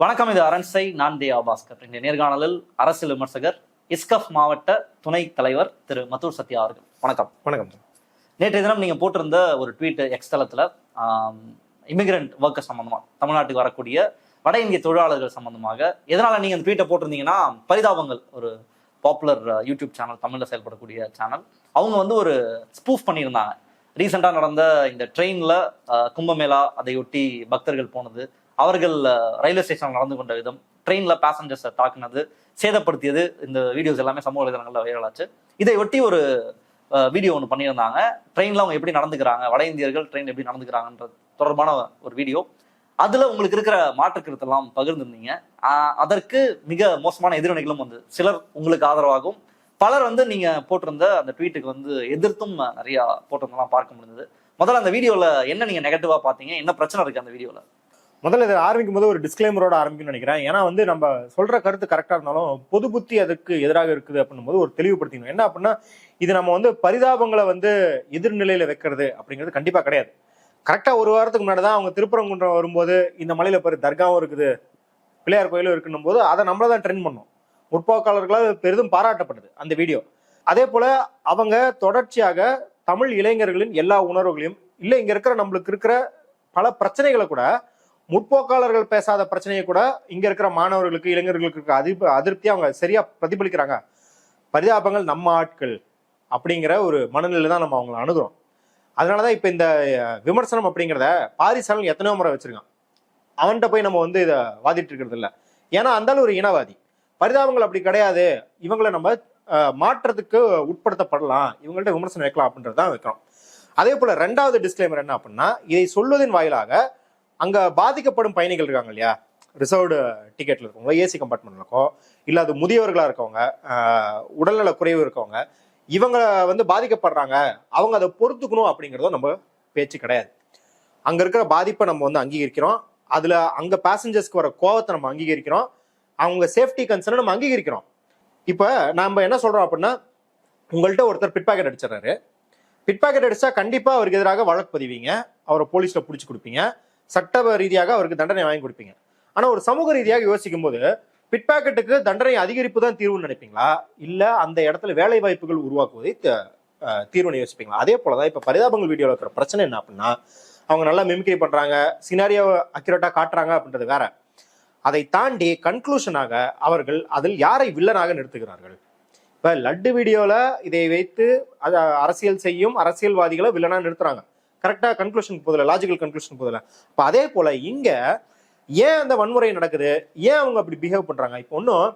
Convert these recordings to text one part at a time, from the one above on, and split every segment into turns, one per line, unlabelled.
வணக்கம் இது அரண்சை நான் தே ஆபாஸ்கர். இந்த நேர்காணலில் அரசியல் விமர்சகர் இஸ்கப் மாவட்ட துணைத் தலைவர் திரு மத்தூர் சத்யா அவர்கள். வணக்கம்.
வணக்கம்.
நேற்றைய தினம் நீங்க போட்டிருந்த ஒரு ட்வீட் எக்ஸ் தளத்துல இமிகிரண்ட் ஒர்க்கர் சம்பந்தமா தமிழ்நாட்டுக்கு வரக்கூடிய வட இந்திய தொழிலாளர்கள் சம்பந்தமாக எதனால நீங்க அந்த ட்வீட்டை போட்டிருந்தீங்கன்னா பரிதாபங்கள். ஒரு பாப்புலர் யூடியூப் சேனல் தமிழ்ல செயல்படக்கூடிய சேனல் அவங்க வந்து ஒரு ஸ்பூஃப் பண்ணியிருந்தாங்க. ரீசெண்டாக நடந்த இந்த ட்ரெயினில் கும்பமேளா அதையொட்டி பக்தர்கள் போனது. அவர்கள் ரயில்வே ஸ்டேஷனில் நடந்து கொண்ட விதம் ட்ரெயினில் பேசஞ்சர்ஸை தாக்குனது சேதப்படுத்தியது இந்த வீடியோஸ் எல்லாமே சமூக வலைதளங்களில் வைரலாச்சு இதை ஒட்டி ஒரு வீடியோ ஒன்று பண்ணியிருந்தாங்க. ட்ரெயினில் அவங்க எப்படி நடந்துக்கிறாங்க வட இந்தியர்கள் ட்ரெயின் எப்படி நடந்துக்கிறாங்கன்றது தொடர்பான ஒரு வீடியோ அதுல உங்களுக்கு இருக்கிற மாற்றுக்கருத்தெல்லாம் பகிர்ந்திருந்தீங்க. அதற்கு மிக மோசமான எதிர்வினைகளும் வந்து சிலர் உங்களுக்கு ஆதரவாகவும் பலர் வந்து நீங்க போட்டிருந்த அந்த ட்வீட்டுக்கு வந்து எதிர்த்தும் நிறைய போட்டிருந்தெல்லாம் பார்க்க முடிஞ்சது முதல்ல அந்த வீடியோல என்ன நீங்க நெகட்டிவா பாத்தீங்க என்ன பிரச்சனை இருக்கு அந்த வீடியோல
முதல்ல இதை ஆரம்பிக்கும் போது ஒரு டிஸ்க்ளைமரோட ஆரம்பிக்கணும்னு நினைக்கிறேன். ஏன்னா வந்து நம்ம சொல்ற கருத்து கரெக்டா இருந்தாலும் பொது புத்தி அதுக்கு எதிராக இருக்குது அப்படின்னும் போது ஒரு தெளிவுபடுத்திக்கணும். என்ன அப்படின்னா இது நம்ம வந்து பரிதாபங்களை வந்து எதிர்நிலையில வைக்கிறது அப்படிங்கிறது கண்டிப்பா கிடையாது. கரெக்டா ஒரு வாரத்துக்கு முன்னாடி தான் அவங்க திருப்பரங்குன்றம் வரும்போது இந்த மலையில பேர் தர்காவும் இருக்குது பிள்ளையார் கோயிலும் இருக்குன்னும் போது அதை நம்மள தான் ட்ரெண்ட் பண்ணோம். முற்போக்காளர்களால் பெரிதும் பாராட்டப்படுது அந்த வீடியோ அதே போல அவங்க தொடர்ச்சியாக தமிழ் இளைஞர்களின் எல்லா உணர்வுகளையும் இல்லை இங்க இருக்கிற நம்மளுக்கு இருக்கிற பல பிரச்சனைகளை கூட முற்போக்காளர்கள் பேசாத பிரச்சனையை கூட இங்க இருக்கிற மாணவர்களுக்கு இளைஞர்களுக்கு இருக்க அதிர்ப்பு அதிருப்தி அவங்க சரியா பிரதிபலிக்கிறாங்க. பரிதாபங்கள் நம்ம ஆட்கள் அப்படிங்கிற ஒரு மனநிலை தான் நம்ம அவங்களை அணுகிறோம். அதனாலதான் இப்ப இந்த விமர்சனம் அப்படிங்கிறத பாரிசாலன் எத்தனையோ முறை வச்சிருக்கான். அவன்கிட்ட போய் நம்ம வந்து இதை வாதிட்டு இருக்கிறது இல்லை. ஏன்னா அந்தாலும் ஒரு இனவாதி. பரிதாபங்கள் அப்படி கிடையாது. இவங்களை நம்ம மாற்றத்துக்கு உட்படுத்தப்படலாம். இவங்கள்ட்ட விமர்சனம் வைக்கலாம் அப்படின்றது தான் வைக்கிறோம். அதே போல ரெண்டாவது டிஸ்க்ளைமர் என்ன அப்படின்னா இதை சொல்வதன் வாயிலாக அங்க பாதிக்கப்படும் பயணிகள் இருக்காங்க இல்லையா? ரிசர்வ்டு டிக்கெட்ல இருக்கவங்க ஏசி கம்பார்ட்மெண்ட்ல இருக்கோ இல்ல அது முதியவர்களா இருக்கவங்க உடல்நல குறைவு இருக்கவங்க இவங்க வந்து பாதிக்கப்படுறாங்க. அவங்க அதை பொறுத்துக்கணும் அப்படிங்கிறதும் நம்ம பேச்சு கிடையாது. அங்க இருக்கிற பாதிப்பை நம்ம வந்து அங்கீகரிக்கிறோம். அதுல அங்க பேசஞ்சர்ஸ்க்கு வர கோவத்தை நம்ம அங்கீகரிக்கிறோம். அவங்க சேஃப்டி கன்சர்னை நம்ம அங்கீகரிக்கிறோம். இப்போ நம்ம என்ன சொல்றோம் அப்படின்னா உங்கள்கிட்ட ஒருத்தர் பிட் பாக்கெட் அடிச்சிடறாரு. பிட் பாக்கெட் அடிச்சா கண்டிப்பா அவருக்கு எதிராக வழக்கு பதிவீங்க. அவரை போலீஸ்ல பிடிச்சி கொடுப்பீங்க. சட்ட ரீதியாக அவருக்கு தண்டனை வாங்கி கொடுப்பீங்க. ஆனா ஒரு சமூக ரீதியாக யோசிக்கும் போது பிட்பாக்கெட்டுக்கு தண்டனை அதிகரிப்பு தான் தீர்வுன்னு நினைப்பீங்களா? இல்ல அந்த இடத்துல வேலை வாய்ப்புகள் உருவாக்குவதை தீர்வுன்னு யோசிப்பீங்களா? அதே போலதான் இப்ப பரிதாபங்கள் வீடியோல இருக்கிற பிரச்சனை என்ன அப்படின்னா அவங்க நல்லா மிமிக்ரி பண்றாங்க சினாரியோ அக்யூரேட்டா காட்டுறாங்க அப்படின்றது வேற. அதை தாண்டி கன்க்ளூஷனாக அவர்கள் அதில் யாரை வில்லனாக நிறுத்துகிறார்கள்? இப்ப லட்டு வீடியோல இதை வைத்து அரசியல் செய்யும் அரசியல்வாதிகளை வில்லனா நிறுத்துறாங்க. கரெக்டாக கன்க்ளூஷன் போதில்லை லாஜிக்கல் கன்க்ளூஷன் போதில்லை இப்போ அதே போல் இங்கே ஏன் அந்த வன்முறை நடக்குது? ஏன் அவங்க அப்படி பிஹேவ் பண்ணுறாங்க இப்போ ஒன்றும்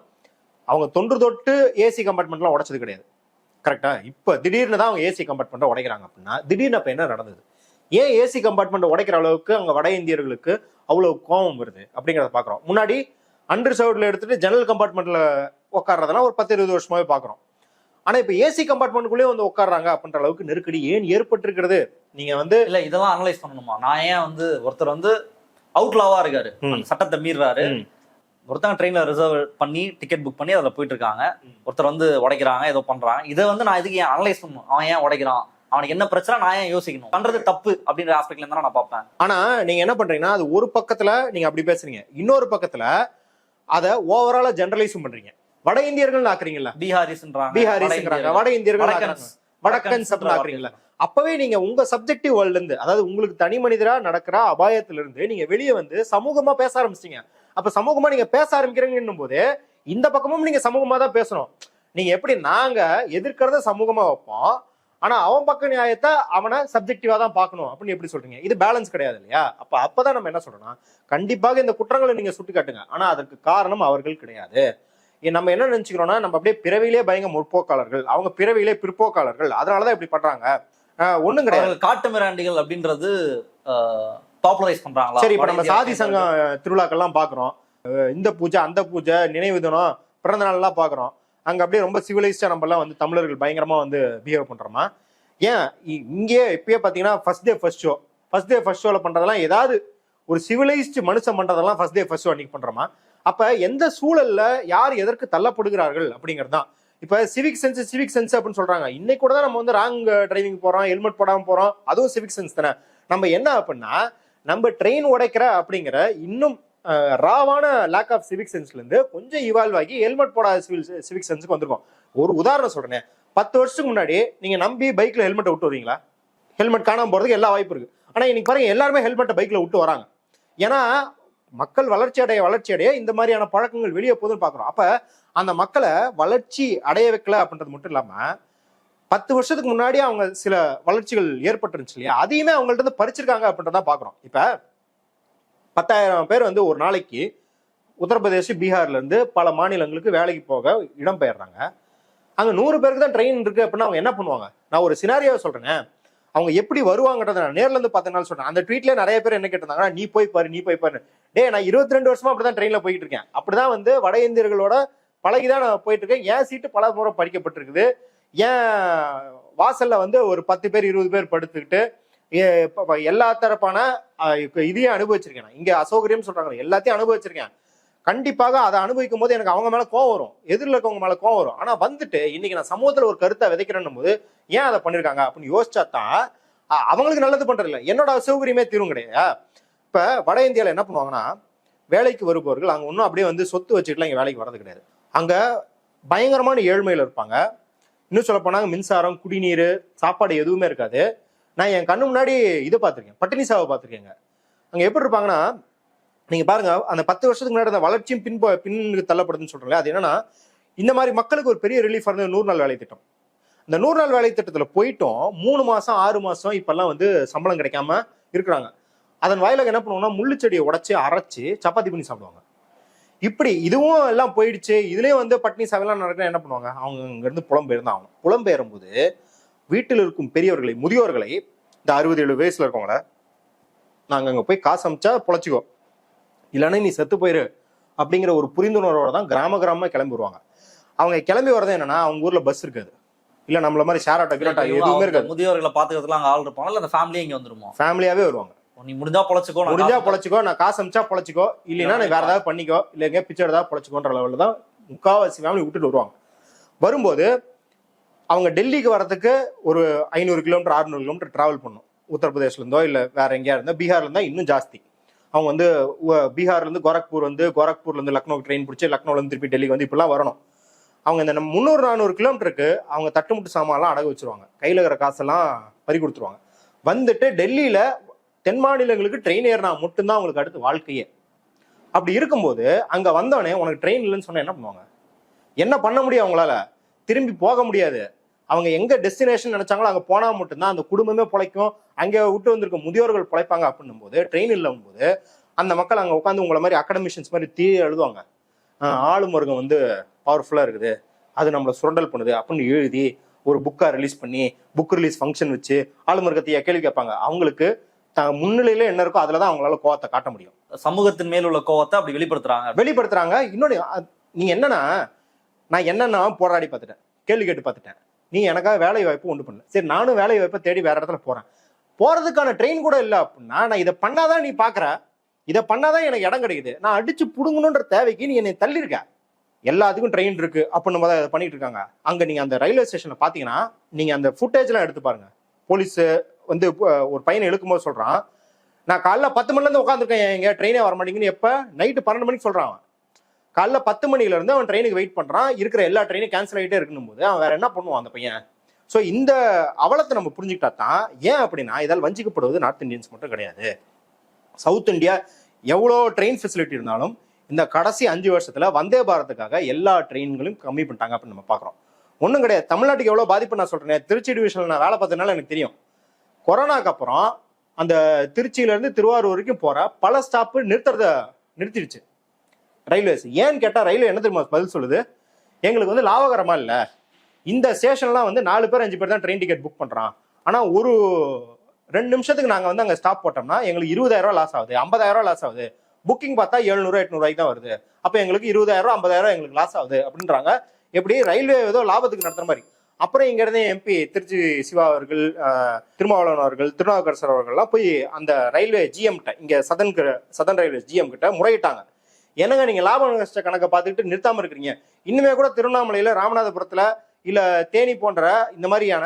அவங்க தொன்று தொட்டு ஏசி கம்பார்ட்மெண்ட்லாம் உடச்சது கிடையாது. கரெக்டா இப்போ திடீர்னு தான் அவங்க ஏசி கம்பார்ட்மெண்ட்டை உடைக்கிறாங்க அப்படின்னா திடீர்னு அப்போ என்ன நடந்தது? ஏன் ஏசி கம்பார்ட்மெண்ட் உடைக்கிற அளவுக்கு அங்கே வட இந்தியர்களுக்கு அவ்வளோ கோபம் வருது? அப்படிங்கிறத பார்க்குறோம் முன்னாடி அன்ரிசர்வ்ட்ல எடுத்துட்டு ஜெனரல் கம்பார்ட்மெண்ட்ல உட்காடுறதெல்லாம் ஒரு பத்து இருபது வருஷமாவே பார்க்குறோம் ஆனா இப்ப ஏசி கம்பார்ட்மெண்ட்டுக்குள்ளே வந்து உட்கார்றாங்க அப்படின்ற அளவுக்கு நெருக்கடி ஏன் ஏற்பட்டிருக்கிறது? நீங்க வந்து
இல்ல இதெல்லாம் அனலைஸ் பண்ணணுமா? நான் ஏன் வந்து ஒருத்தர் வந்து அவுட்லாவா இருக்காரு. சட்டத்தை மீறாரு ஒருத்தங்க ட்ரெயின்ல ரிசர்வ் பண்ணி டிக்கெட் புக் பண்ணி அதுல போயிட்டு இருக்காங்க. ஒருத்தர் வந்து உடைக்கிறாங்க ஏதோ பண்றாங்க. இதை வந்து நான் இதுக்கு ஏன் அனலைஸ் பண்ணணும்? அவன் ஏன் உடைக்கிறான்? அவனுக்கு என்ன பிரச்சனை? நான் ஏன் யோசிக்கணும்? பண்றது தப்பு அப்படின்ற ஆஸ்பெக்ட்ல இருந்தா நான் பார்ப்பேன்.
ஆனா நீங்க என்ன பண்றீங்கன்னா அது ஒரு பக்கத்துல நீங்க அப்படி பேசுறீங்க. இன்னொரு பக்கத்துல அத ஓவராலா ஜெனரலைஸும் பண்றீங்க. வட இந்தியர்கள் ஆக்குறீங்கல்ல
பீகாரிஸ்ன்றாங்க
பீகாரிஸ்ங்கிறாங்க வட இந்தியர்கள்.
வடக்கன்ஸ்
அப்படின்னு ஆக்குறீங்களா அப்பவே நீங்க உங்க சப்ஜெக்டிவ் வேர்ல்ட்ல இருந்து அதாவது உங்களுக்கு தனி மனிதரா நடக்கிற அபாயத்துல இருந்து நீங்க வெளியே வந்து சமூகமா பேச ஆரம்பிச்சிட்டீங்க. அப்ப சமூகமா நீங்க பேச ஆரம்பிக்கிறீங்கன்னும் போது இந்த பக்கமும் நீங்க சமூகமா தான் பேசணும். நீங்க எப்படி நாங்க எதிர்க்கிறத சமூகமா வைப்போம் ஆனா அவன் பக்க நியாயத்தை அவனை சப்ஜெக்டிவா தான் பார்க்கணும் அப்படின்னு எப்படி சொல்றீங்க? இது பேலன்ஸ் கிடையாது இல்லையா? அப்ப அப்பதான் நம்ம என்ன சொல்றோம்னா கண்டிப்பாக இந்த குற்றங்களை நீங்க சுட்டி காட்டுங்க ஆனா அதற்கு காரணம் அவர்கள் கிடையாது. நம்ம என்ன நினைச்சுக்கிறோம்னா நம்ம அப்படியே பிறவியிலே பயங்க முற்போக்காளர்கள். அவங்க பிறவியிலே பிற்போக்காளர்கள். அதனாலதான் இப்படி பண்றாங்க. ஒண்ணும் கிடையாது.
காட்டு மிராண்டிகள் அப்படின்றது பாப்புலரைஸ் பண்றாங்களா?
சரி இப்ப நம்ம சாதி? சங்கம் திருவிழாக்கள்லாம் பாக்குறோம். இந்த பூஜை அந்த பூஜை நினைவு தினம் பிறந்த நாள் எல்லாம் பாக்குறோம். அங்க அப்படியே ரொம்ப சிவிலைஸ்டா நம்ம எல்லாம் வந்து தமிழர்கள் பயங்கரமா வந்து பிஹேவ் பண்றோமா? ஏன் இங்கேயே இப்பயே பாத்தீங்கன்னா first day first show first day first ஷோல பண்றதெல்லாம் ஏதாவது ஒரு சிவிலைஸ்டு மனுஷன் பண்றதெல்லாம் ஃபர்ஸ்ட் டே ஃபர்ஸ்ட் ஷோ அன்னைக்கு பண்றோமா? அப்ப எந்த சூழல்ல யார் எதற்கு தள்ளப்படுகிறார்கள் அப்படிங்கிறது தான் இப்ப சிவிக் சென்ஸ் சிவிக் சென்ஸ் அப்படின்னு சொல்றாங்க. இன்னைக்கு கூட தான் நம்ம வந்து ராங் டிரைவிங் போறோம் ஹெல்மெட் போடாம போறோம். அதுவும் சிவிக் சென்ஸ் தானே. நம்ம என்ன அப்படின்னா நம்ம ட்ரெயின் உடைக்கிற அப்படிங்கிற இன்னும் ராவான லேக் ஆஃப் சிவிக் சென்ஸ்ல இருந்து கொஞ்சம் இவால்வ் ஆகி ஹெல்மெட் போடாத சிவில் சிவிக் சென்ஸுக்கு வந்திருக்கோம். ஒரு உதாரணம் சொல்றேன். பத்து வருஷத்துக்கு முன்னாடி நீங்க நம்பி பைக்ல ஹெல்மெட்டை விட்டு வரீங்களா ஹெல்மெட் காணாம போறதுக்கு எல்லா வாய்ப்பு இருக்கு. ஆனா இன்னைக்கு பாருங்க எல்லாருமே ஹெல்மெட்டை பைக்ல விட்டு வராங்க. ஏன்னா மக்கள் வளர்ச்சி அடைய வளர்ச்சி அடைய இந்த மாதிரியான பழக்கங்கள் வெளியே போதுன்னு பார்க்குறோம் அப்போ அந்த மக்களை வளர்ச்சி அடைய வைக்கல அப்படின்றது மட்டும் இல்லாமல் பத்து வருஷத்துக்கு முன்னாடி அவங்க சில வளர்ச்சிகள் ஏற்பட்டுருந்துச்சு இல்லையா? அதையுமே அவங்கள்ட்ட இருந்து பறிச்சிருக்காங்க அப்படின்றத பார்க்குறோம் இப்போ பத்தாயிரம் பேர் வந்து ஒரு நாளைக்கு உத்தரப்பிரதேஷ் பீகார்லேருந்து பல மாநிலங்களுக்கு வேலைக்கு போக இடம் பெயர்றாங்க அங்கே நூறு பேருக்கு தான் ட்ரெயின் இருக்குது அப்படின்னா அவங்க என்ன பண்ணுவாங்க? நான் ஒரு சினாரியாவை சொல்கிறேன் அவங்க எப்படி வருவாங்கன்றத நான் நேர்ல இருந்து பார்த்தனால சொல்றேன். அந்த ட்வீட்ல நிறைய பேர் என்ன கேட்டிருந்தாங்கன்னா நீ போய் பாரு நீ போய் பாரு டே நான் இருபத்தி ரெண்டு வருஷமா அப்படிதான் ட்ரெயின்ல போயிட்டு இருக்கேன். அப்படிதான் வந்து வட இந்தியர்களோட பழகிதான் நான் போயிட்டு இருக்கேன். ஏன் சீட்டு பல முறை படிக்கப்பட்டிருக்குது ஏன் வாசல்ல வந்து ஒரு பத்து பேர் இருபது பேர் படுத்துக்கிட்டு ஏ- எல்லா தரப்பான இதையும் அனுபவிச்சிருக்கேன் இங்க அசௌகரியம் சொல்றாங்க எல்லாத்தையும் அனுபவிச்சிருக்கேன். கண்டிப்பாக அதை அனுபவிக்கும் போது எனக்கு அவங்க மேல கோவம் வரும். எதிரில் இருக்கவங்க மேல கோவம் வரும். ஆனா வந்துட்டு இன்னைக்கு நான் சமூகத்துல ஒரு கருத்தை விதைக்கிறேன்னும் போது ஏன் அதை பண்ணிருக்காங்க அப்படின்னு யோசிச்சா தான் அவங்களுக்கு நல்லது பண்றது என்னோட அசௌகரியமே தீரும் கிடையாது. இப்ப வட இந்தியாவில் என்ன பண்ணுவாங்கன்னா வேலைக்கு வருபவர்கள் அங்க ஒன்றும் அப்படியே வந்து சொத்து வச்சுக்கிட்டுலாம் இங்க வேலைக்கு வர்றது கிடையாது. அங்க பயங்கரமான ஏழ்மையில இருப்பாங்க. இன்னும் சொல்ல போனாங்க மின்சாரம் குடிநீர் சாப்பாடு எதுவுமே இருக்காது. நான் என் கண்ணு முன்னாடி இதை பார்த்துருக்கேன். பட்டினி சாவை பார்த்துருக்கேங்க. அங்க எப்படி இருப்பாங்கன்னா நீங்க பாருங்க அந்த பத்து வருஷத்துக்கு முன்னாடி அந்த வளர்ச்சியும் பின் பின்னுக்கு தள்ளப்படுதுன்னு சொல்றேன் அது என்னன்னா இந்த மாதிரி மக்களுக்கு ஒரு பெரிய ரிலீஃப் இருந்தது நூறு நாள் வேலை திட்டம். இந்த நூறு நாள் வேலை திட்டத்துல போயிட்டோம் மூணு மாசம் ஆறு மாசம் இப்பெல்லாம் வந்து சம்பளம் கிடைக்காம இருக்கிறாங்க. அதன் வாயிலாக என்ன பண்ணுவோம்னா முள்ளு செடியை உடைச்சு அரைச்சி சப்பாத்தி பண்ணி சாப்பிடுவாங்க. இப்படி இதுவும் எல்லாம் போயிடுச்சு இதுலயும் வந்து பட்னி சவெல்லாம் நடக்கிற என்ன பண்ணுவாங்க? அவங்க இங்க இருந்து ஆகணும். புலம்பெயரும் போது வீட்டில் இருக்கும் பெரியவர்களை முதியோர்களை இந்த அறுபது ஏழு வயசுல இருக்கவங்கள நாங்க அங்க போய் காசு அமைச்சா பொழைச்சிக்கோ இல்லைன்னா நீ செத்து போயிரு அப்படிங்கிற ஒரு புரிந்துணர்வோட தான் கிராம கிராமமா கிளம்பி வருவாங்க அவங்க கிளம்பி வரது என்னன்னா அவங்க ஊர்ல பஸ் இருக்காது. இல்ல நம்மள மாதிரி ஷேர் ஆட்டோ கிராட்டோ எதுவுமே இருக்காது.
முதியோர்களை பாத்துக்கிறதுலாம் அங்க ஆள் இருப்பாங்க. இல்ல அந்த ஃபேமிலியே இங்க வந்துருமா?
ஃபேமிலியாவே வருவாங்க.
நீ முடிஞ்சா பொழைச்சுக்கோ நான்
முடிஞ்சா பொழைச்சிக்கோ நான் காசு அமிச்சா பொழைச்சிக்கோ இல்லைன்னா நீ வேற ஏதாவது பண்ணிக்கோ இல்ல எங்கேயா பிச்சை ஏதாவது பொழைச்சிக்கோன்ற லெவலில் தான் முக்காவாசி ஃபேமிலி விட்டுட்டு வருவாங்க. வரும்போது அவங்க டெல்லிக்கு வரதுக்கு ஒரு ஐநூறு கிலோமீட்டர் அறுநூறு கிலோமீட்டர் டிராவல் பண்ணும் உத்தரப்பிரதேஷ்ல இருந்தோ இல்ல வேற எங்கேயா இருந்தா பீகார்ல இருந்தா இன்னும் ஜாஸ்தி. அவங்க வந்து பீகார்லேருந்து கோரக்பூர் வந்து கோரக்பூர்லேருந்து லக்னோ ட்ரெயின் பிடிச்சி லக்னோலேருந்து திருப்பி டெல்லிக்கு வந்து இப்படிலாம் வரணும். அவங்க இந்த நம்ம முந்நூறு நானூறு கிலோமீட்டருக்கு அவங்க தட்டுமுட்டு சாமான்லாம் அடகு வச்சிருவாங்க. கையில் இருக்கிற காசெல்லாம் பறி கொடுத்துருவாங்க. வந்துட்டு டெல்லியில் தென் மாநிலங்களுக்கு ட்ரெயின் ஏறினா மட்டும்தான் அவங்களுக்கு அடுத்து வாழ்க்கையே. அப்படி இருக்கும்போது அங்கே வந்தவனே உனக்கு ட்ரெயின் இல்லைன்னு சொன்னால் என்ன பண்ணுவாங்க? என்ன பண்ண முடியும் அவங்களால? திரும்பி போக முடியாது. அவங்க எங்க டெஸ்டினேஷன் நினைச்சாங்களோ அங்க போனா மட்டும்தான் அந்த குடும்பமே பிழைக்கும். அங்க விட்டு வந்திருக்க முதியோர்கள் பிழைப்பாங்க அப்படின்னும் போது ட்ரெயின் இல்லாம போது அந்த மக்கள் அங்க உட்காந்து உங்களை மாதிரி அகடமிஷன்ஸ் மாதிரி தீ எழுதுவாங்க. ஆஹ் ஆளும் வர்க்கம் வந்து பவர்ஃபுல்லா இருக்குது. அது நம்மளை சுரண்டல் பண்ணுது அப்படின்னு எழுதி ஒரு புக்கா ரிலீஸ் பண்ணி புக் ரிலீஸ் ஃபங்க்ஷன் வச்சு ஆளும் வர்க்கத்தைய கேள்வி கேட்பாங்க. அவங்களுக்கு த முன்னிலையில என்ன இருக்கோ அதுலதான் அவங்களால கோவத்தை காட்ட முடியும்.
சமூகத்தின் மேல் உள்ள கோவத்தை அப்படி வெளிப்படுத்துறாங்க.
வெளிப்படுத்துறாங்க. இன்னொன்னு நீங்க என்னன்னா நான் என்னன்னா போராடி பார்த்துட்டேன். கேள்வி கேட்டு பார்த்துட்டேன். நீ எனக்காக வேலை வாய்ப்பு ஒன்று பண்ணல சரி நானும் வேலை வாய்ப்பை தேடி வேற இடத்துல போறேன். போறதுக்கான ட்ரெயின் கூட இல்லை அப்படின்னா நான் இதை பண்ணாதான் நீ பாக்குற. இதை பண்ணாதான் எனக்கு இடம் கிடைக்குது. நான் அடிச்சு புடுங்கணுன்ற தேவைக்கு நீ என்னை தள்ளியிருக்க எல்லாத்துக்கும் ட்ரெயின் இருக்கு அப்படின்னு இதை பண்ணிட்டு இருக்காங்க. அங்க நீங்க அந்த ரயில்வே ஸ்டேஷன்ல பாத்தீங்கன்னா நீங்க அந்த ஃபுட்டேஜ் எல்லாம் எடுத்து பாருங்க. போலீஸ் வந்து ஒரு பையனை இழுக்கும்போது சொல்றான். நான் காலைல பத்து மணில இருந்து உட்காந்துருக்கேன் எங்க ட்ரெயினே வர மாட்டேங்குன்னு எப்ப? நைட்டு பன்னெண்டு மணிக்கு சொல்றான் அவன். காலைல பத்து மணில இருந்து அவன் ட்ரெயினுக்கு வெயிட் பண்றான். இருக்கிற எல்லா ட்ரெயினும் கேன்சல் ஆகிட்டே இருக்கணும் போது அவன் வேற என்ன பண்ணுவான் அந்த பையன்? ஸோ இந்த அவலத்தை நம்ம புரிஞ்சுக்கிட்டா தான் ஏன் அப்படின்னா இதால் வஞ்சிக்கப்படுவது நார்த் இந்தியன்ஸ் மட்டும் கிடையாது. சவுத் இந்தியா எவ்வளோ ட்ரெயின் ஃபெசிலிட்டி இருந்தாலும் இந்த கடைசி அஞ்சு வருஷத்துல வந்தே பாரத்துக்காக எல்லா ட்ரெயின்களையும் கம்மி பண்ணிட்டாங்க அப்படின்னு நம்ம பார்க்குறோம். ஒன்றும் கிடையாது. தமிழ்நாட்டுக்கு எவ்வளோ பாதிப்பு நான் சொல்கிறேன் திருச்சி டிவிஷனில் நான் வேலை பார்த்ததுனால எனக்கு தெரியும். கொரோனாக்கு அப்புறம் அந்த திருச்சியிலேருந்து திருவாரூர் வரைக்கும் போகிற பல ஸ்டாப்பு நிறுத்துறத நிறுத்திடுச்சு. ரயில்வேஸ். ஏன்னு கேட்டால் ரயில்வே என்ன தெரியுமா பதில் சொல்லுது? எங்களுக்கு வந்து லாபகரமாக இல்லை. இந்த ஸ்டேஷன்லாம் வந்து நாலு பேர் அஞ்சு பேர் தான் ட்ரெயின் டிக்கெட் புக் பண்ணுறான் ஆனால் ஒரு ரெண்டு நிமிஷத்துக்கு நாங்கள் வந்து அங்கே ஸ்டாப் போட்டோம்னா எங்களுக்கு இருபதாயிரம் லாஸ் ஆகுது. ஐம்பதாயிரம் லாஸ் ஆகுது. புக்கிங் பார்த்தா எழுநூறு எட்நூறுவாய்க்கு தான் வருது. அப்போ எங்களுக்கு இருபதாயிரரூவா ரூபாய் ஐம்பதாயிரம் ரூபாய் எங்களுக்கு லாஸ் ஆகுது அப்படின்றாங்க. எப்படி? ரயில்வே ஏதோ லாபத்துக்கு நடத்துகிற மாதிரி. அப்புறம் இங்கேருந்து எம்பி திருச்சி சிவா அவர்கள் திருமாவளவன் அவர்கள் திருநாவுக்கரசர் அவர்கள்லாம் போய் அந்த ரயில்வே ஜிஎம் கிட்ட இங்கே சதன் சதன் ரயில்வே ஜிஎம் கிட்ட முறையிட்டாங்க. என்னங்க நீங்க லாப நஷ்ட கணக்கை பார்த்துக்கிட்டு நிறுத்தாம இருக்கிறீங்க? இன்னுமே கூட திருவண்ணாமலையில ராமநாதபுரத்துல இல்ல தேனி போன்ற இந்த மாதிரியான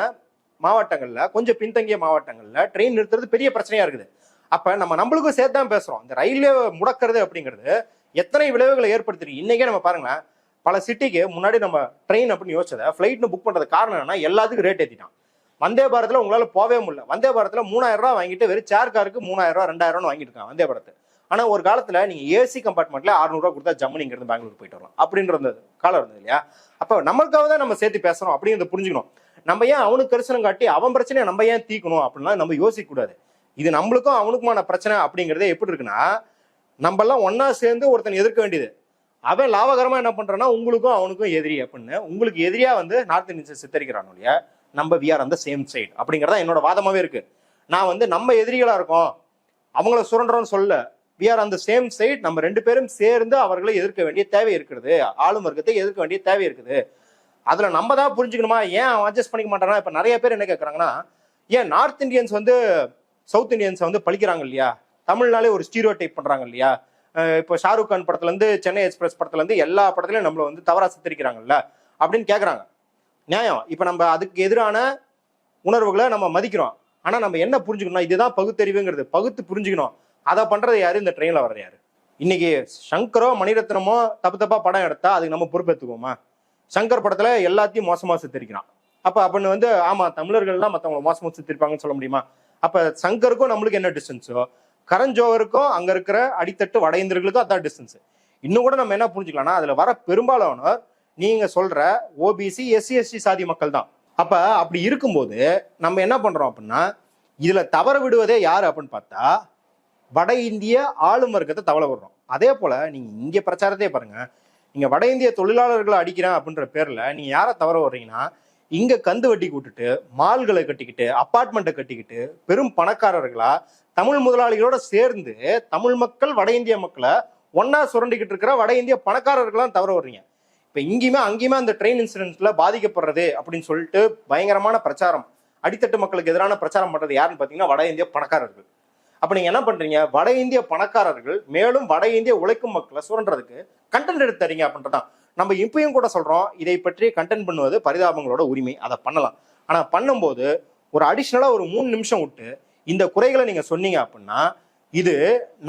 மாவட்டங்கள்ல கொஞ்சம் பின்தங்கிய மாவட்டங்கள்ல ட்ரெயின் நிறுத்துறது பெரிய பிரச்சனையா இருக்குது. அப்ப நம்ம நம்மளுக்கும் சேர்த்து தான் பேசுறோம். இந்த ரயில்வே முடக்கிறது அப்படிங்கிறது எத்தனை விளைவுகளை ஏற்படுத்திருக்கு இன்னைக்கே நம்ம பாருங்களேன் பல சிட்டிக்கு முன்னாடி நம்ம ட்ரெயின் அப்படின்னு யோசிச்சதை ஃப்ளைட்னு புக் பண்றது காரணம் என்னன்னா எல்லாத்துக்கும் ரேட் ஏற்றிட்டான் வந்தே பாரத்ல உங்களால போவே முடியல. வந்தே பாரத்ல மூணாயிரம் ரூபாய் வாங்கிட்டு வெறும் சேர் காருக்கு மூணாயிரம் ரூபாய் ரெண்டாயிரம் ரூபாய் வாங்கிட்டு இருக்கான் வந்தே பாரத். ஆனால் ஒரு காலத்தில் நீங்கள் ஏசி கம்பார்ட்மெண்ட்ல 600 கொடுத்தா கொடுத்தா இங்கேருந்து பெங்களூர் போயிட்டு வரலாம். அப்படின்ற இருந்தது காலம் இருந்தது இல்லையா? அப்போ நம்மளுக்காக தான் நம்ம சேர்த்து பேசுகிறோம் அப்படிங்கிறத புரிஞ்சுக்கணும். நம்ம ஏன் அவனுக்கு கரிசனம் காட்டி அவன் பிரச்சனையை நம்ம ஏன் தீக்கணும் அப்படின்னா நம்ம யோசிக்கக்கூடாது இது நம்மளுக்கும் அவனுக்குமான பிரச்சனை அப்படிங்கிறதே எப்படி இருக்குன்னா நம்மெல்லாம் ஒன்றா ஒன்னா சேர்ந்து ஒருத்தன் எதிர்க்க வேண்டியது. அவன் லாபகரமாக என்ன பண்ணுறான்னா உங்களுக்கும் அவனுக்கும் எதிரி அப்படின்னு உங்களுக்கு எதிரியாக வந்து நார்த் இந்தியன்ஸை சித்தரிக்கிறான் இல்லையா? நம்ம வி ஆர் அந்த சேம் சைடு அப்படிங்கறதா என்னோட வாதமாகவே இருக்குது நான் வந்து நம்ம எதிரிகளாக இருக்கோம். அவங்கள சுரண்டுறோம்னு சொல்ல we are the same side நம்ம ரெண்டு பேரும் சேர்ந்து அவர்களை எதிர்க்க வேண்டிய தேவை இருக்கிறது. ஆளும் வர்க்கத்தை எதிர்க்க வேண்டிய தேவை இருக்குது. அதில் நம்ம தான் புரிஞ்சுக்கணுமா? ஏன் அவன் அட்ஜஸ்ட் பண்ணிக்க மாட்டானா? இப்போ நிறைய பேர் என்ன கேட்குறாங்கன்னா ஏன் நார்த் இந்தியன்ஸ் வந்து சவுத் இந்தியன்ஸை வந்து பழிக்கிறாங்க இல்லையா? தமிழ்னாலே ஒரு ஸ்டீரியோ டைப் பண்ணுறாங்க இல்லையா இப்போ ஷாருக் கான் படத்துலேருந்து சென்னை எக்ஸ்பிரஸ் படத்துலேருந்து எல்லா படத்துலையும் நம்மளை வந்து தவறாக சித்தரிக்கிறாங்கல்ல? அப்படின்னு கேட்குறாங்க நியாயம். இப்போ நம்ம அதுக்கு எதிரான உணர்வுகளை நம்ம மதிக்கிறோம். ஆனால் நம்ம என்ன புரிஞ்சுக்கணும் இதுதான் பகுத்தறிவுங்கிறது. பகுத்து புரிஞ்சுக்கணும். அதை பண்றது யாரு? இந்த ட்ரெயின்ல வர்றது யாரு? இன்னைக்கு சங்கரோ மணிரத்னமோ தப்பு தப்பா படம் எடுத்தா அதுக்கு நம்ம பொறுப்பேற்றுக்குவோமா சங்கர் படத்துல எல்லாத்தையும் மோசமா சித்தரிக்கிறான். அப்ப அப்படின்னு வந்து ஆமா தமிழர்கள்லாம் மத்தவங்க மோசமா சித்தரிப்பாங்கன்னு சொல்ல முடியுமா? அப்ப சங்கருக்கும் நம்மளுக்கு என்ன டிஸ்டன்ஸோ கரஞ்சோகருக்கும் அங்க இருக்கிற அடித்தட்டு வட இந்தியர்களுக்கும் அதான் டிஸ்டன்ஸ் இன்னும் கூட நம்ம என்ன புரிஞ்சுக்கலாம்னா அதுல வர பெரும்பாலானோர் நீங்க சொல்ற ஓபிசி எஸ்சி எஸ்டி சாதி மக்கள் தான். அப்ப அப்படி இருக்கும்போது நம்ம என்ன பண்றோம் அப்படின்னா இதுல தவற விடுவதே யாரு அப்படின்னு பார்த்தா வட இந்திய ஆளும் வர்க்கத்தை தவள விடுறோம் அதே போல நீங்க இங்க பிரச்சாரத்தையே பாருங்க. நீங்க வட இந்திய தொழிலாளர்களை அடிக்கிறேன் அப்படின்ற பேர்ல நீங்க யாரை தவற வர்றீங்கன்னா இங்க கந்து வட்டி கூட்டுட்டு மால்களை கட்டிக்கிட்டு அப்பார்ட்மெண்ட்டை கட்டிக்கிட்டு பெரும் பணக்காரர்களா தமிழ் முதலாளிகளோட சேர்ந்து தமிழ் மக்கள் வட இந்திய மக்களை ஒன்னா சுரண்டிக்கிட்டு இருக்கிற வட இந்திய பணக்காரர்களாம் தவற வர்றீங்க இப்ப இங்கேயுமே அங்கேயுமே அந்த ட்ரெயின் இன்சிடென்ட்ல பாதிக்கப்படுறது அப்படின்னு சொல்லிட்டு பயங்கரமான பிரச்சாரம் அடித்தட்டு மக்களுக்கு எதிரான பிரச்சாரம் பண்றது யாருன்னு பாத்தீங்கன்னா வட இந்திய பணக்காரர்கள். அப்ப நீங்க என்ன பண்றீங்க? வட இந்திய பணக்காரர்கள் மேலும் வட இந்திய உழைக்கும் மக்களை சுரண்டுறதுக்கு கண்டென்ட் எடுத்து தரீங்க அப்படின்றதான் நம்ம இப்பயும் கூட சொல்றோம் இதை பற்றி கண்டென்ட் பண்ணுவது பரிதாபங்களோட உரிமை. அதை பண்ணலாம். ஆனா பண்ணும்போது ஒரு அடிஷ்னலா ஒரு மூணு நிமிஷம் விட்டு இந்த குறைகளை நீங்க சொன்னீங்க அப்படின்னா இது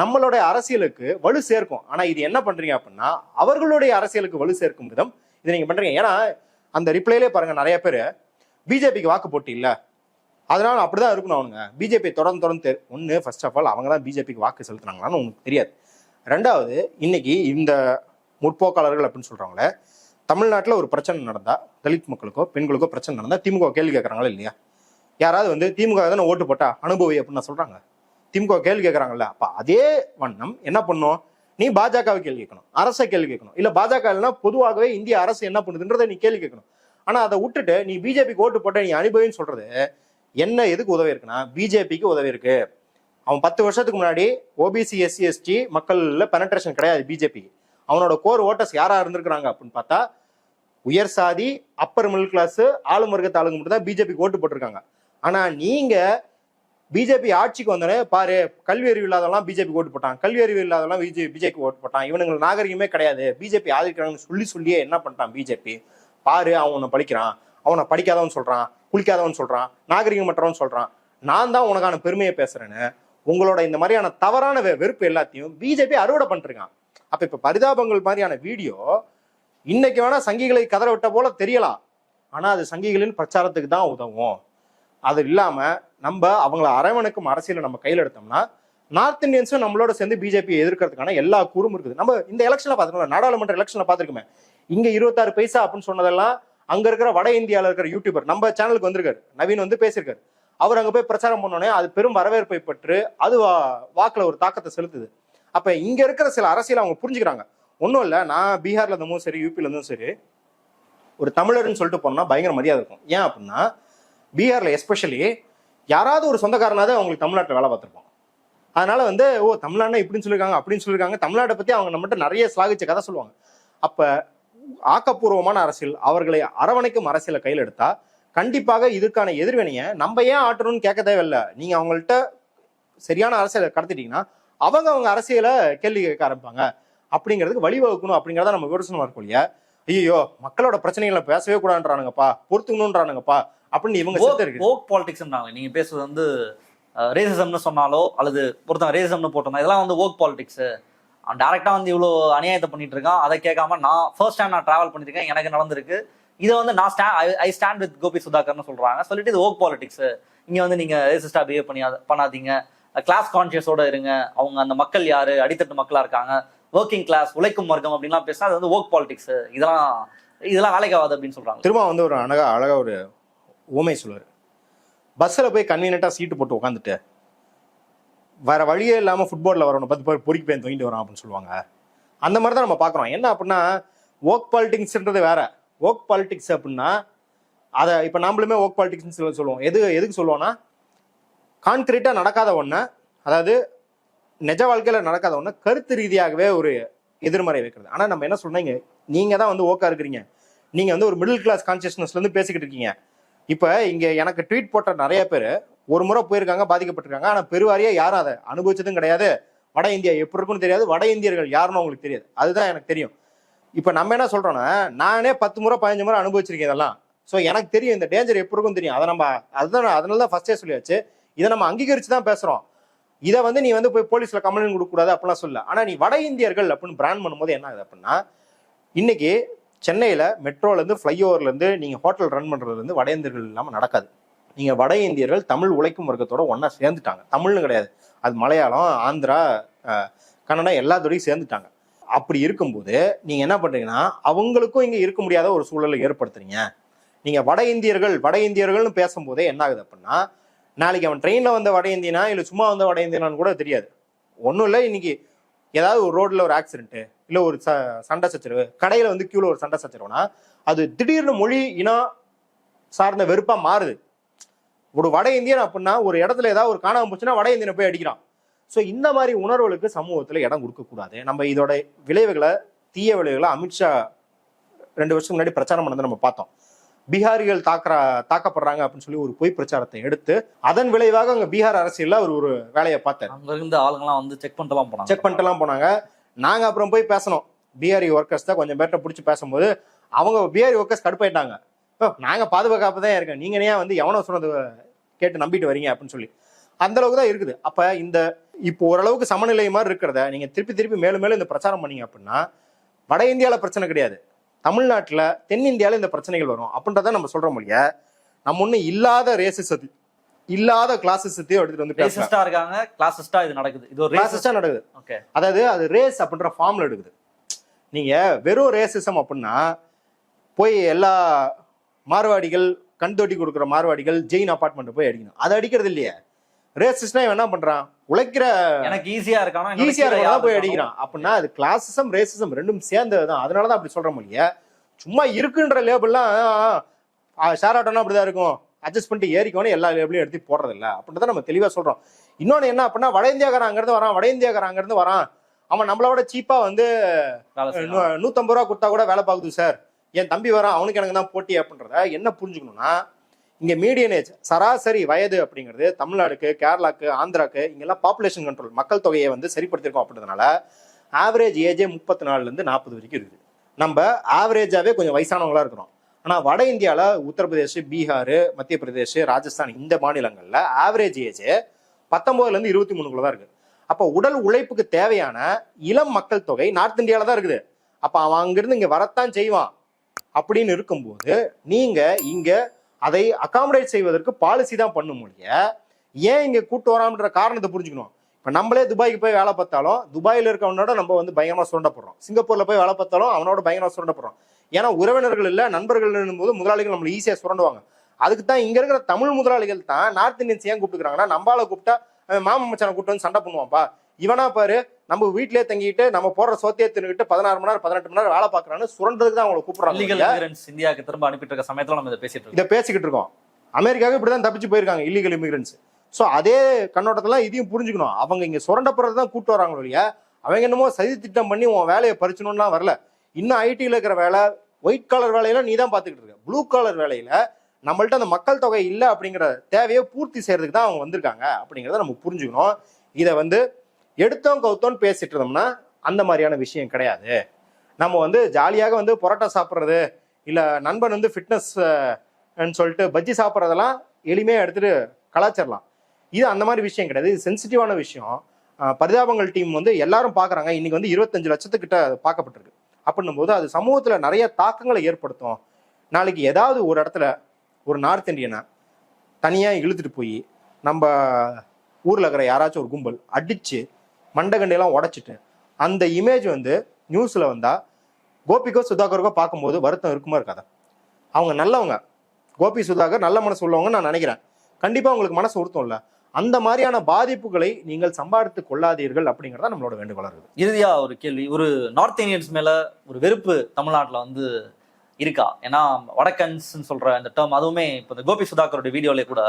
நம்மளுடைய அரசியலுக்கு வலு சேர்க்கும். ஆனா இது என்ன பண்றீங்க அப்படின்னா அவர்களுடைய அரசியலுக்கு வலு சேர்க்கும் விதம் இதை நீங்க பண்றீங்க. ஏன்னா அந்த ரிப்ளைலே பாருங்க நிறைய பேர். பிஜேபிக்கு வாக்கு போட்டி இல்லை. அதனால அப்படிதான் இருக்கணும் அவனுங்க. பிஜேபி தொடர்ந்து தொடர்ந்து தெரு ஒன்று ஃபர்ஸ்ட் ஆஃப் ஆல் அவங்க தான் பிஜேபிக்கு வாக்கு செலுத்துனாங்களான்னு உங்களுக்கு தெரியாது. ரெண்டாவது இன்னைக்கு இந்த முற்போக்காளர்கள் அப்படின்னு சொல்றாங்களே தமிழ்நாட்டில் ஒரு பிரச்சனை நடந்தா தலித் மக்களுக்கோ பெண்களுக்கோ பிரச்சனை நடந்தா திமுக கேள்வி கேட்குறாங்களா இல்லையா? யாராவது வந்து திமுக தானே ஓட்டு போட்டா அனுபவி அப்படின்னு சொல்றாங்க. திமுக கேள்வி கேட்குறாங்கல்ல அப்போ அதே வண்ணம் என்ன பண்ணும்? நீ பாஜகவை கேள்வி கேட்கணும் அரசை கேள்வி கேட்கணும். இல்லை பாஜக இல்லைன்னா பொதுவாகவே இந்திய அரசு என்ன பண்ணுதுன்றதை நீ கேள்வி கேட்கணும். ஆனால் அதை விட்டுட்டு நீ பிஜேபிக்கு ஓட்டு போட்ட நீ அனுபவின்னு சொல்றது என்ன எதுக்கு உதவி இருக்குன்னா பிஜேபிக்கு உதவி இருக்கு. அவன் பத்து வருஷத்துக்கு முன்னாடி ஓபிசி எஸ்சி எஸ்டி மக்கள்ல பெனட்ரேஷன் கிடையாது பிஜேபிக்கு அவனோட கோர் ஓட்டர்ஸ் யாரா இருந்திருக்கிறாங்க அப்படின்னு பார்த்தா உயர் சாதி அப்பர் மிடில் கிளாஸ் ஆளும் வர்க்கத்து ஆளுங்க மட்டும் தான் பிஜேபிக்கு ஓட்டு போட்டிருக்காங்க. ஆனா நீங்க பிஜேபி ஆட்சிக்கு வந்தோடனே பாரு கல்வி அறிவு இல்லாதவெல்லாம் பிஜேபி ஓட்டு போட்டான். கல்வி அறிவு இல்லாதவெல்லாம் பிஜே பிஜேபி ஓட்டு போட்டான். இவனுங்களுக்கு நாகரிகமே கிடையாது. பிஜேபி ஆதரிக்கிறாங்கன்னு சொல்லி சொல்லியே என்ன பண்ணிட்டான் பிஜேபி பாரு அவன் உன்னை படிக்கிறான் அவனை படிக்காதவன் சொல்றான் குளிக்காதவன் சொல்றான் நாகரிகம் மற்றவன் சொல்றான். நான் தான் உனக்கான பெருமையை பேசுறேன்னு உங்களோட இந்த மாதிரியான தவறான வெ- வெறுப்பு எல்லாத்தையும் பிஜேபி அறுவடை பண்ணிருக்கான். அப்ப இப்ப பரிதாபங்கள் மாதிரியான வீடியோ இன்னைக்கு வேணா சங்கிகளை கதற விட்ட போல தெரியலாம். ஆனா அது சங்கிகளின் பிரச்சாரத்துக்கு தான் உதவும். அது இல்லாம நம்ம அவங்கள அரவணைக்கும் அரசியலை நம்ம கையில் எடுத்தோம்னா நார்த் இந்தியன்ஸும் நம்மளோட சேர்ந்து பிஜேபியை எதிர்க்கிறதுக்கான எல்லா கூறும் இருக்குது. நம்ம இந்த எலெக்ஷன்ல பாத்துக்கோங்க நாடாளுமன்ற எலெக்ஷன்ல பாத்துருக்கோமே இங்க இருபத்தாறு பைசா அப்படின்னு சொன்னதெல்லாம் அங்க இருக்கிற வட இந்தியாவில் இருக்கிற யூடியூபர் நம்ம சேனலுக்கு வந்திருக்காரு. நவீன் வந்து பேசியிருக்காரு. அவர் அங்க போய் பிரச்சாரம் பண்ணோடனே அது பெரும் வரவேற்பை பெற்று அது வா- வாக்குல ஒரு தாக்கத்தை செலுத்துது. அப்ப இங்க இருக்கிற சில அரசியல் அவங்க புரிஞ்சுக்கிறாங்க. ஒன்றும் இல்லை நான் பீகார்ல இருந்தும் சரி யூபில இருந்தும் சரி ஒரு தமிழர்னு சொல்லிட்டு போனோம்னா பயங்கர மரியாதை இருக்கும். ஏன் அப்படின்னா பீகார்ல எஸ்பெஷலி யாராவது ஒரு சொந்தக்காரனாவது அவங்களுக்கு தமிழ்நாட்டில் வேலை பார்த்துருப்போம் அதனால வந்து ஓ தமிழ்நாடுனா இப்படின்னு சொல்லியிருக்காங்க அப்படின்னு சொல்லியிருக்காங்க தமிழ்நாட்டை பத்தி அவங்க நம்மகிட்ட நிறைய ஸ்லாகிச்ச கதை சொல்லுவாங்க. அப்ப ஆக்கப்பூர்வமான அரசியல் அவர்களை அரவணைக்கும் அரசியலை கையில் எடுத்தா கண்டிப்பாக இதுக்கான எதிர்வினையை நம்ம ஏன் ஆட்டணும்னு கேட்க தேவையில்லை. நீங்க அவங்கள்ட்ட சரியான அரசியலை கடத்திட்டீங்கன்னா அவங்க அவங்க அரசியலை கேள்வி கேட்க ஆரம்பிப்பாங்க. அப்படிங்கிறதுக்கு வழிவகுக்கணும் அப்படிங்கிறத நம்ம விமர்சனமா இருக்கும் இல்லையா? ஐயோ மக்களோட பிரச்சனைகளை பேசவே கூடாதுன்றானுங்கப்பா பொறுத்துக்கணும்ன்றானுங்கப்பா அப்படின்னு இவங்க
ஓக் பாலிடிக்ஸ்ன்றாங்க நீங்க பேசுறது வந்து ரேசிசம்னு சொன்னாலோ அல்லது ஒருத்தன் ரேசிசம்னு போட்டோம்னா இதெல்லாம் வந்து ஒர்க் பாலிடிக்ஸ் அவன் டேரெக்டாக வந்து இவ்வளோ அநியாயத்தை பண்ணிட்டு இருக்கான் அதை கேட்காம நான் ஃபர்ஸ்ட் டைம் நான் டிராவல் பண்ணியிருக்கேன் எனக்கு நடந்திருக்கு. இதை வந்து நான் ஸ்டா ஐ ஸ்டாண்ட் வித் கோபி சுதாகர்னு சொல்றாங்க. சொல்லிட்டு இது ஓக் பாலிடிக்ஸ் இங்க வந்து நீங்க ரேசிஸ்டா பிஹேவ் பண்ணி பண்ணாதீங்க. கிளாஸ் கான்சியஸோட இருங்க. அவங்க அந்த மக்கள் யாரு? அடித்தட்டு மக்களா இருக்காங்க. ஒர்க்கிங் கிளாஸ் உழைக்கும் வர்க்கம் அப்படின்லாம் பேசினா அது வந்து ஒர்க் பாலிடிக்ஸ் இதெல்லாம் இதெல்லாம் வேலைக்கு ஆகாது அப்படின்னு சொல்றாங்க.
திரும்ப வந்து ஒரு அழகா அழகா ஒரு ஊமை சொல்லுவார். பஸ்ஸில் போய் கன்வீனியண்ட்டாக சீட்டு போட்டு உட்காந்துட்டு வேற வழியே இல்லாமல் ஃபுட்பாலில் வரணும். பத்து பேர் பொறிக்கு பேர் தூங்கிட்டு வரோம் அப்படின்னு சொல்லுவாங்க. அந்த மாதிரி தான் நம்ம பார்க்குறோம். என்ன அப்படின்னா ஓக் பாலிட்டிக்ஸ்ன்றது வேற. ஓக் பாலிட்டிக்ஸ் அப்படின்னா அதை இப்போ நம்மளுமே ஓக் பாலிட்டிக்ஸ்னு சொல்ல சொல்லுவோம். எது எதுக்கு சொல்லுவோம்னா கான்கிரீட்டாக நடக்காத ஒன்று அதாவது நிஜ வாழ்க்கையில் நடக்காத ஒன்று கருத்து ரீதியாகவே ஒரு எதிர்மறை வைக்கிறது. ஆனால் நம்ம என்ன சொன்னீங்க நீங்கள் தான் வந்து ஓக்காக இருக்கிறீங்க. நீங்கள் வந்து ஒரு மிடில் கிளாஸ் கான்சியஸ்னஸ்லேருந்து பேசிக்கிட்டு இருக்கீங்க. இப்போ இங்கே எனக்கு ட்வீட் போட்ட நிறைய பேர் ஒரு முறை போயிருக்காங்க பாதிக்கப்பட்டிருக்காங்க. ஆனால் பெருவாரியாக யாரும் அதை அனுபவிச்சதும் கிடையாது. வட இந்தியா எப்படி இருக்குன்னு தெரியாது. வட இந்தியர்கள் யாருன்னு அவங்களுக்கு தெரியாது. அதுதான் எனக்கு தெரியும். இப்போ நம்ம என்ன சொல்கிறோன்னா நானே பத்து முறை பதினஞ்சு முறை அனுபவிச்சிருக்கேன் இதெல்லாம். ஸோ எனக்கு தெரியும் இந்த டேஞ்சர் எப்படி இருக்கும் தெரியும். அதை நம்ம அதுதான் அதனால தான் ஃபர்ஸ்டே சொல்லியாச்சு. இதை நம்ம அங்கீகரித்து தான் பேசுகிறோம் இதை வந்து நீ வந்து போய் போலீஸில் கம்ப்ளைண்ட் கொடுக்கக்கூடாது அப்படிலாம் சொல்ல ஆனால் நீ வட இந்தியர்கள் அப்படின்னு பிராண்ட் பண்ணும்போது என்ன ஆகுது அப்படின்னா இன்னைக்கு சென்னையில் மெட்ரோலேருந்து ஃப்ளைஓவர்லேருந்து நீங்கள் ஹோட்டல் ரன் பண்ணுறதுலேருந்து வட இந்தியர்கள் இல்லாமல் நடக்காது. நீங்கள் வட இந்தியர்கள் தமிழ் உழைக்கும் வர்க்கத்தோட ஒன்றா சேர்ந்துட்டாங்க. தமிழ்னு கிடையாது. அது மலையாளம் ஆந்திரா கன்னடா எல்லாத்தோடையும் சேர்ந்துட்டாங்க. அப்படி இருக்கும்போது நீங்கள் என்ன பண்ணுறீங்கன்னா அவங்களுக்கும் இங்கே இருக்க முடியாத ஒரு சூழலை ஏற்படுத்துறீங்க. நீங்கள் வட இந்தியர்கள் வட இந்தியர்கள்னு பேசும்போதே என்ன ஆகுது அப்படின்னா நாளைக்கு அவன் ட்ரெயினில் வந்த வட இந்தியனா இல்லை சும்மா வந்த வட இந்தியனான்னு கூட தெரியாது. ஒன்றும் இல்லை இன்னைக்கு ஏதாவது ஒரு ரோட்டில் ஒரு ஆக்சிடென்ட்டு இல்லை ஒரு ச சண்டை சச்சரவு கடையில் வந்து கியூவில் ஒரு சண்டை சச்சரவுனா அது திடீர்னு மொழி இனம் சார்ந்த வெறுப்பாக மாறுது. ஒரு வட இந்தியன் அப்படின்னா ஒரு இடத்துல ஏதாவது ஒரு காணாம போச்சுன்னா வட இந்தியனை போய் அடிக்கிறான். ஸோ இந்த மாதிரி உணர்வுகளுக்கு சமூகத்துல இடம் கொடுக்க கூடாது நம்ம இதோட விளைவுகளை தீய விளைவுகளை அமித்ஷா ரெண்டு வருஷம் முன்னாடி பிரச்சாரம் பண்ணதை நம்ம பார்த்தோம். பீகாரிகள் தாக்குற தாக்கப்படுறாங்க அப்படின்னு சொல்லி ஒரு பொய் பிரச்சாரத்தை எடுத்து அதன் விளைவாக அங்க பீகார் அரசியல்ல அவர் ஒரு வேலையை பார்த்தாரு.
அங்க இருந்த ஆளுங்கலாம் வந்து செக் பண்ணிட்டுலாம் போனாங்க.
செக் பண்ணிட்டுலாம் போனாங்க. நாங்க அப்புறம் போய் பேசணும். பிஆர்இ ஒர்க்கர்ஸ் தான் கொஞ்சம் பேர்ட்ட பிடிச்சி பேசும்போது அவங்க பிஆர்இ ஒர்க்கர்ஸ் கடுப்பாயிட்டாங்க. நாங்க பாதுகாப்பு தான் இருக்கோம். நீங்க ஏன் வந்து எவனோ சொன்னது கேட்டு நம்பிட்டு வரீங்க அப்படின்னு சொல்லி. அந்த அளவுக்கு தான் இருக்குது. அப்ப இந்த இப்போ ஓரளவுக்கு சமநிலை மாதிரி இருக்கிறத நீங்க திருப்பி திருப்பி மேலும் மேலும் இந்த பிரச்சாரம் பண்ணீங்க அப்படின்னா வட இந்தியால பிரச்சனை கிடையாது. தமிழ்நாட்டுல தென்னிந்தியால இந்த பிரச்சனைகள் வரும். அப்படின்றத நம்ம சொல்ற மொழிய நம்ம ஒண்ணு இல்லாத ரேசிசத்தி இல்லாத கிளாசிசத்தையும் எடுத்துட்டு வந்து
ரேசிஸ்டா இருக்காங்க கிளாசிஸ்டா இது நடக்குது. இது ஒரு ரேசிஸ்ட்
நடக்குது.
ஓகே.
அதாவது அது ரேஸ் அப்படின்ற ஃபார்ம்ல எடுக்குது. நீங்க வெறும் ரேசிசம் அப்படின்னா போய் எல்லா மார்வாடிகள் கண் தொட்டி கொடுக்குற மார்வாடிகள் ஜெயின் அபார்ட்மெண்ட் போய் அடிக்கணும். அது அடிக்கிறது இல்லையே. ரேசிஸ்ட்னா இவன் என்ன பண்றான்? உழைக்கிற
எனக்கு ஈஸியா இருக்கானா?
ஈஸியா இருக்கா போய் அடிக்கிறான். அப்படின்னா அது கிளாசிசம் ரேசிசம் ரெண்டும் சேர்ந்ததுதான். அதனாலதான் அப்படி சொல்ற மொழிய சும்மா இருக்குன்ற லேபிள்லாம் ஷேர் ஆட்டோனா அப்படிதான் இருக்கும். அட்ஜஸ்ட் பண்ணிட்டு ஏறிக்கோன்னு எல்லா லேபிளையும் எடுத்து போடுறது இல்ல அப்படின்றத நம்ம தெளிவா சொல்றோம். இன்னொன்னு என்ன அப்படின்னா வட இந்தியாக்காரன் அங்கிருந்து வரான் வட இந்தியாக்காரன் அங்கிருந்து வரான். அவன் நம்மளோட சீப்பா வந்து
வேலை செய்யலாம்.
நூ- நூத்தம்பது ரூபா கொடுத்தா கூட வேலை பார்க்குது சார் என் தம்பி வரான் அவனுக்கு எனக்கு தான் போட்டி அப்படின்றத என்ன புரிஞ்சுக்கணும்னா இங்க மீடியன் ஏஜ் சராசரி வயது அப்படிங்கிறது தமிழ்நாடுக்கு கேரளாக்கு ஆந்திராக்கு இங்கெல்லாம் பாப்புலேஷன் கண்ட்ரோல் மக்கள் தொகையை வந்து சரிப்படுத்திருக்கோம் அப்படின்றதுனால ஆவரேஜ் ஏஜே முப்பத்தி நாலுலேருந்து நாற்பது வரைக்கும் இருக்குது. நம்ம ஆவரேஜாவே கொஞ்சம் வயசானவங்களா இருக்கிறோம். ஆனால் வட இந்தியாவில் உத்தரப்பிரதேஷ் பீகார் மத்திய பிரதேஷ் ராஜஸ்தான் இந்த மாநிலங்களில் ஆவரேஜ் ஏஜ் பத்தொன்போதுலேருந்து இருபத்தி மூணுக்குள்ள தான் இருக்குது. அப்போ உடல் உழைப்புக்கு தேவையான இளம் மக்கள் தொகை நார்த் இந்தியாவில் தான் இருக்குது. அப்போ அவன் அங்கேருந்து இங்கே வரத்தான் செய்வான். அப்படின்னு இருக்கும்போது நீங்க இங்க அதை அகாமடேட் செய்வதற்கு பாலிசி தான் பண்ணும் முடிய ஏன் இங்க கூட்டு வராமன்ற காரணத்தை புரிஞ்சுக்கணும். இப்போ நம்மளே துபாய்க்கு போய் வேலை பார்த்தாலும் துபாயில் இருக்கவனோட நம்ம வந்து பயங்கரமாக சுரண்டப்படுறோம். சிங்கப்பூரில் போய் வேலை பார்த்தாலும் அவனோட பயங்கரமாக சுரண்டப்படுறோம். ஏன்னா உறவினர்கள் இல்லை நண்பர்கள் போது முதலாளிகள் நம்மளை ஈஸியாக சுரண்டுவாங்க. அதுக்கு தான் இங்கே இருக்கிற தமிழ் முதலாளிகள் தான் நார்த் இந்தியன்ஸ் ஏன் கூப்பிட்டுக்கிறாங்கன்னா நம்மளால கூப்பிட்டா மாமன் மச்சானை கூப்பிட்டு வந்து சண்டை பண்ணுவான்ப்பா. இவனா பாரு நம்ம வீட்லயே தங்கிட்டு நம்ம போடுற சோத்தியே தின்னுக்கிட்டு பதினாறு மணி நேரம் பதினெட்டு மணி நேரம் வேலை பார்க்கறான்னு சுரண்டதுக்கு தான் அவங்களை கூப்பிடுறாங்க
இந்தியாவுக்கு திரும்ப அனுப்பிட்டு இருக்க சமயத்துல நம்ம இதை பேசிட்டு
இதை பேசிக்கிட்டு இருக்கோம். அமெரிக்காவுக்கு இப்படிதான் தப்பிச்சு போயிருக்காங்க இல்லீகல் இமிகிரன்ஸ் ஸோ அதே கண்ணோட்டத்துல இதையும் புரிஞ்சுக்கணும். அவங்க இங்க சுரண்டப்படுறது தான் கூட்டு வராங்க இல்லையா? அவங்க என்னமோ சதி திட்டம் பண்ணி உன் வேலையை பறிச்சணும்லாம் வரல. இன்னும் ஐடியில் இருக்கிற வேலை ஒயிட் காலர் வேலையில நீ தான் பார்த்துக்கிட்டு இருக்க. ப்ளூ காலர் வேலையில நம்மள்ட்ட அந்த மக்கள் தொகை இல்லை அப்படிங்கிற தேவையை பூர்த்தி செய்யறதுக்கு தான் அவங்க வந்திருக்காங்க அப்படிங்கிறத நம்ம புரிஞ்சுக்கணும். இதை வந்து எடுத்தோம் கவுத்தோன்னு பேசிட்டு இருந்தோம்னா அந்த மாதிரியான விஷயம் கிடையாது. நம்ம வந்து ஜாலியாக வந்து பரோட்டா சாப்பிட்றது இல்லை நண்பன் வந்து ஃபிட்னஸ் சொல்லிட்டு பஜ்ஜி சாப்பிட்றதெல்லாம் எளிமையாக எடுத்துட்டு கலாச்சிடலாம் இது அந்த மாதிரி விஷயம் கிடையாது. இது சென்சிட்டிவான விஷயம். பரிதாபங்கள் டீம் வந்து எல்லாரும் பார்க்குறாங்க இன்றைக்கி வந்து இருபத்தஞ்சு லட்சத்துக்கிட்ட பார்க்கப்பட்டிருக்கு. அப்படின்னும் போது அது சமூகத்தில் நிறைய தாக்கங்களை ஏற்படுத்தும். நாளைக்கு ஏதாவது ஒரு இடத்துல ஒரு நார்த் இந்தியனை தனியாக இழுத்துட்டு போய் நம்ம ஊரில் இருக்கிற யாராச்சும் ஒரு கும்பல் அடித்து மண்டகண்டையெல்லாம் உடைச்சிட்டு அந்த இமேஜ் வந்து நியூஸில் வந்தால் கோபிக்கோ சுதாகருக்கோ பார்க்கும்போது வருத்தம் இருக்குமா இருக்காதா? அவங்க நல்லவங்க. கோபி சுதாகர் நல்ல மனசு உள்ளவங்க நான் நினைக்கிறேன். கண்டிப்பாக உங்களுக்கு மனசு உறுத்தம் இல்லை அந்த மாதிரியான பாதிப்புகளை நீங்கள் சம்பாதித்து கொள்ளாதீர்கள் அப்படிங்கிறத நம்மளோட வேண்டுகோளாக இருக்குது.
இறுதியா ஒரு கேள்வி. ஒரு நார்த் இந்தியன்ஸ் மேல ஒரு வெறுப்பு தமிழ்நாட்டில் வந்து இருக்கா? ஏன்னா வடக்கன்ஸ்னு சொல்ற அந்த டேர்ம் அதுவுமே இப்போ இந்த கோபி சுதாகரோட வீடியோல கூட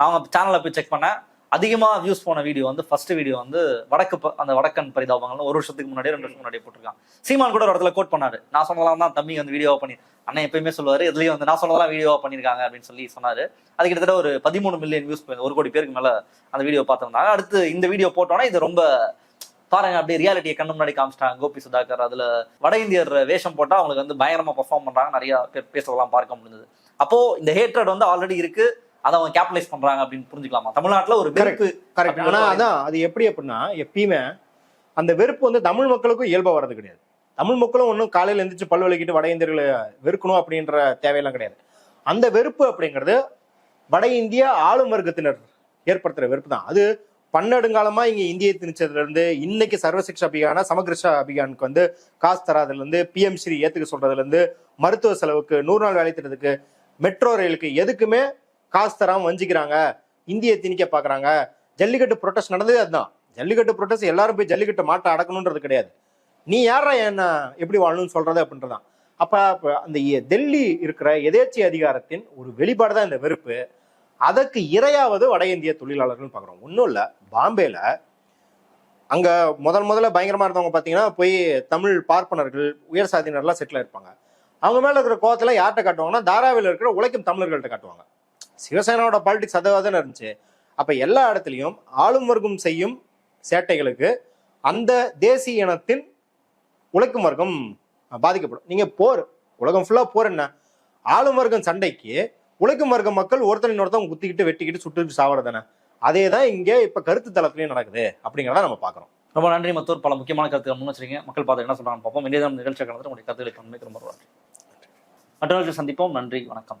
அவங்க சேனலை போய் செக் பண்ணேன். அதிகமாக வியூஸ் போன வீடியோ வந்து ஃபர்ஸ்ட் வீடியோ வந்து வடக்கு ப- அந்த வடக்கன் பரிதாபங்கள்னு ஒரு வருஷத்துக்கு முன்னாடி ரெண்டு வருஷம் முன்னாடி போட்டிருக்கான். சீமான் கூட ஒரு இடத்துல கோட் பண்ணாரு. நான் சொன்னதெல்லாம் தான் தம்பி வந்து வீடியோவா பண்ணி அண்ணன் எப்பயுமே சொல்லுவார் இதுலேயும் வந்து நான் சொன்னதெல்லாம் வீடியோவாக பண்ணியிருக்காங்க அப்படின்னு சொல்லி சொன்னார். அது கிட்டத்தட்ட ஒரு பதிமூணு மில்லியன் வியூஸ் ஒரு கோடி பேருக்கு மேலே அந்த வீடியோ பார்த்துருந்தாங்க. அடுத்து இந்த வீடியோ போட்டோன்னா இது ரொம்ப பாருங்க அப்படியே ரியாலிட்டியை கண்ணு முன்னாடி காமிச்சிட்டாங்க. கோபி சுதாகர் அதுல வட இந்தியர் வேஷம் போட்டா அவங்களுக்கு வந்து பயங்கரமா பர்ஃபார்ம் பண்றாங்க. நிறைய பேர் பேசுறதெல்லாம் பார்க்க முடிஞ்சது. அப்போ இந்த ஹேட்ரட் வந்து ஆல்ரெடி இருக்கு. அதை அவங்க கேபிடலைஸ் பண்றாங்க அப்படின்னு புரிஞ்சுக்கலாமா? தமிழ்நாட்டுல ஒரு வெறுப்பு
கரெக்ட் ஆனால் அதான் அது எப்படி அப்படின்னா எப்பயுமே அந்த வெறுப்பு வந்து தமிழ் மக்களுக்கும் இயல்பா வர்றது கிடையாது. தமிழ் மக்களும் ஒன்றும் காலையில் எந்திரிச்சு பல் விளக்கிட்டு வட இந்தியர்களை வெறுக்கணும் அப்படின்ற தேவையெல்லாம் கிடையாது. அந்த வெறுப்பு அப்படிங்கிறது வட இந்திய ஆளும் வர்க்கத்தினர் ஏற்படுத்துற வெறுப்பு தான். அது பன்னெடுங்காலமா இங்க இந்திய திணிச்சதுல இருந்து இன்னைக்கு சர்வசிக்ஷா அபியானா சமகிருஷா அபியானுக்கு வந்து காசு தராதுல இருந்து பிஎம் ஸ்ரீ ஏத்துக்க சொல்றதுல இருந்து மருத்துவ செலவுக்கு நூறு நாள் வேலை திட்டத்துக்கு மெட்ரோ ரயிலுக்கு எதுக்குமே காசு தராம வஞ்சிக்கிறாங்க. இந்திய திணிக்க பாக்குறாங்க. ஜல்லிக்கட்டு ப்ரொட்டஸ்ட் நடந்ததே அதுதான். ஜல்லிக்கட்டு ப்ரொட்டஸ்ட் எல்லாரும் போய் ஜல்லிக்கட்டு மாட்ட அடக்கணுன்றது கிடையாது. நீ யாரா என்ன எப்படி வாழணும்னு சொல்றது அப்படின்றதான் அப்ப அந்த டெல்லி இருக்கிற எதேச்சி அதிகாரத்தின் ஒரு வெளிப்பாடு தான் இந்த வெறுப்பு. அதற்கு இரையாவது வட இந்திய தொழிலாளர்கள் பார்க்குறோம் ஒன்றும் இல்லை. பாம்பேல அங்க முதல் முதல்ல பயங்கரமா இருந்தவங்க பார்த்தீங்கன்னா போய் தமிழ் பார்ப்பனர்கள் உயர் சாதியினர்லாம் செட்டில் இருப்பாங்க அவங்க மேல இருக்கிற கோவத்துல யார்கிட்ட காட்டுவாங்கன்னா தாராவில் இருக்கிற உழைக்கும் தமிழர்கள்ட்ட காட்டுவாங்க. சிவசேனாவோட பாலிடிக்ஸ் அதுவாக தானே இருந்துச்சு. அப்போ எல்லா இடத்துலையும் ஆளும் வர்க்கம் செய்யும் சேட்டைகளுக்கு அந்த தேசிய இனத்தின் உழைக்கும் வர்க்கம் பாதிக்கப்படும். நீங்கள் போர் உலகம் ஃபுல்லாக போர் என்ன? ஆளும் வர்க்கம் சண்டைக்கு உழைக்கும் வர்க்க மக்கள் ஒருத்தன் இன்னொருத்தவங்க குத்திக்கிட்டு வெட்டிக்கிட்டு சுட்டு சாவறது தானே? அதே தான் இங்கே இப்போ கருத்து தளத்திலையும் நடக்குது அப்படிங்கிறத நம்ம பார்க்குறோம்.
ரொம்ப நன்றி மத்தூர். பல முக்கியமான கருத்துக்கள் முன் வச்சிருக்கீங்க. மக்கள் பார்த்து என்ன சொல்கிறாங்க பார்ப்போம். இந்திய நிகழ்ச்சியாக கலந்து உங்களுடைய கருத்துக்களை பண்மைக்கு ரொம்ப நன்றி மற்றவர்கள் சந்திப்போம். நன்றி. வணக்கம்.